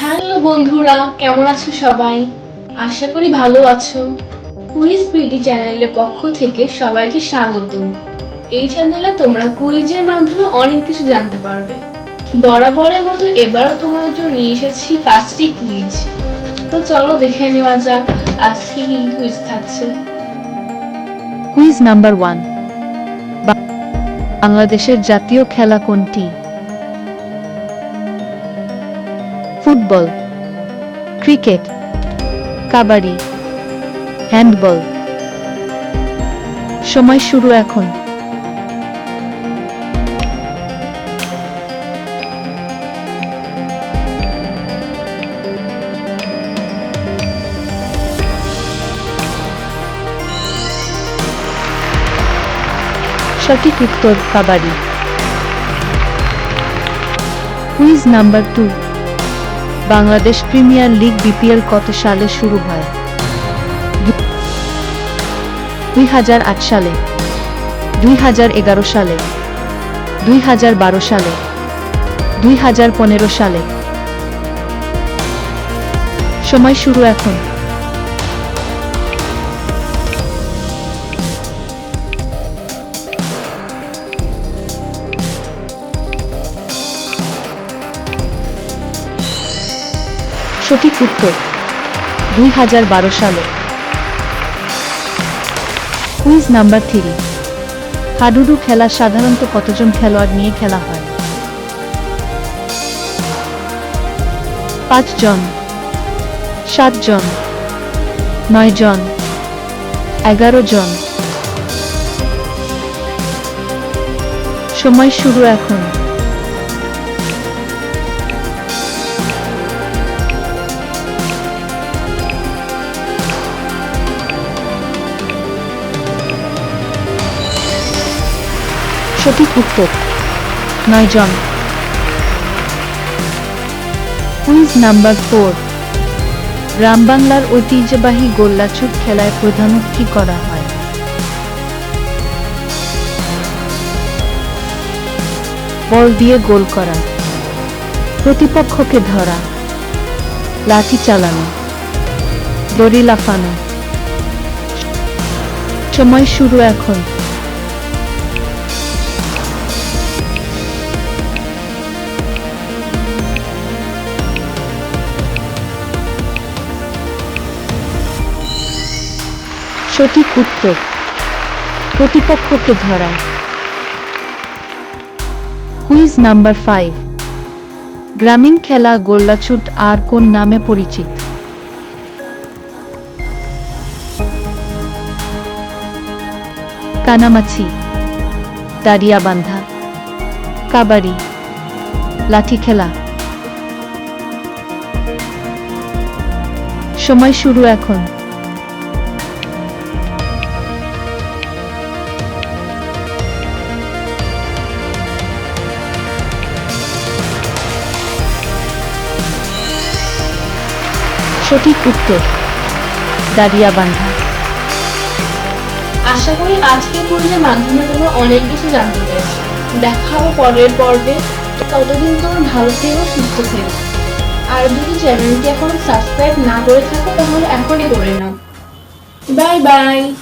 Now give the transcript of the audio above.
Hello বন্ধুরা, কেমন আছো সবাই? আশা করি ভালো আছো। কুইজ বিডি চ্যানেলের পক্ষ থেকে সবাইকে স্বাগত। এই চ্যানেলে তোমরা কুইজের মাধ্যমে অনেক কিছু জানতে পারবে। বরাবরের মতো এবারও তোমাদের জন্য নিয়ে এসেছি পাঁচটি কুইজ। তো চলো দেখে নেওয়া যাক, আজকে কি কুইজ থাকছে। Quiz number one. বাংলাদেশের জাতীয় খেলা কোনটি? Football cricket kabaddi handball. সময় শুরু এখন। সঠিক উত্তর kabaddi. Quiz number two Bangladesh premier league BPL কত সালে শুরু হয়? দুই হাজার আট সালে, দুই হাজার এগারো সালে, দুই হাজার বারো সালে, দুই হাজার পনেরো সালে। সময় শুরু এখন। সঠিক উত্তর দুই হাজার বারো সালে। কুইজ নাম্বার থ্রি হাডুডু খেলা সাধারণত কতজন খেলোয়াড় নিয়ে খেলা হয়? পাঁচজন সাতজন নয় জন, এগারো জন। সময় শুরু এখন। সঠিক উত্তর নয় জন কুইজ নাম্বার ফোর। গ্রাম বাংলার ঐতিহ্যবাহী গোল্লাছুট খেলায় প্রধানত কি করা হয়। বল দিয়ে গোল করা। প্রতিপক্ষকে ধরা। লাঠি চালানো। দড়ি লাফানো। সময় শুরু এখন। সঠিক উত্তর প্রতিপক্ষকে ধরা। কুইজ নাম্বার ফাইভ গ্রামীণ খেলা গোল্লাছুট আর কোন নামে পরিচিত? কানামাছি দাঁড়িয়া বান্ধা কাবাডি লাঠি খেলা সময় শুরু এখন। সঠিক উত্তর দাদিয়া বান্ধা আশা করি আজকের কুইজের মাধ্যমে তোমরা অনেক কিছু জানতে পেরেছ। দেখা হবে পরের পর্বে। ততদিন তোমরা ভালো থেকো, সুস্থ থেকো। আর যদি চ্যানেলটি এখন সাবস্ক্রাইব না করে থাকো, তাহলে এখনই করে নাও। Bye bye.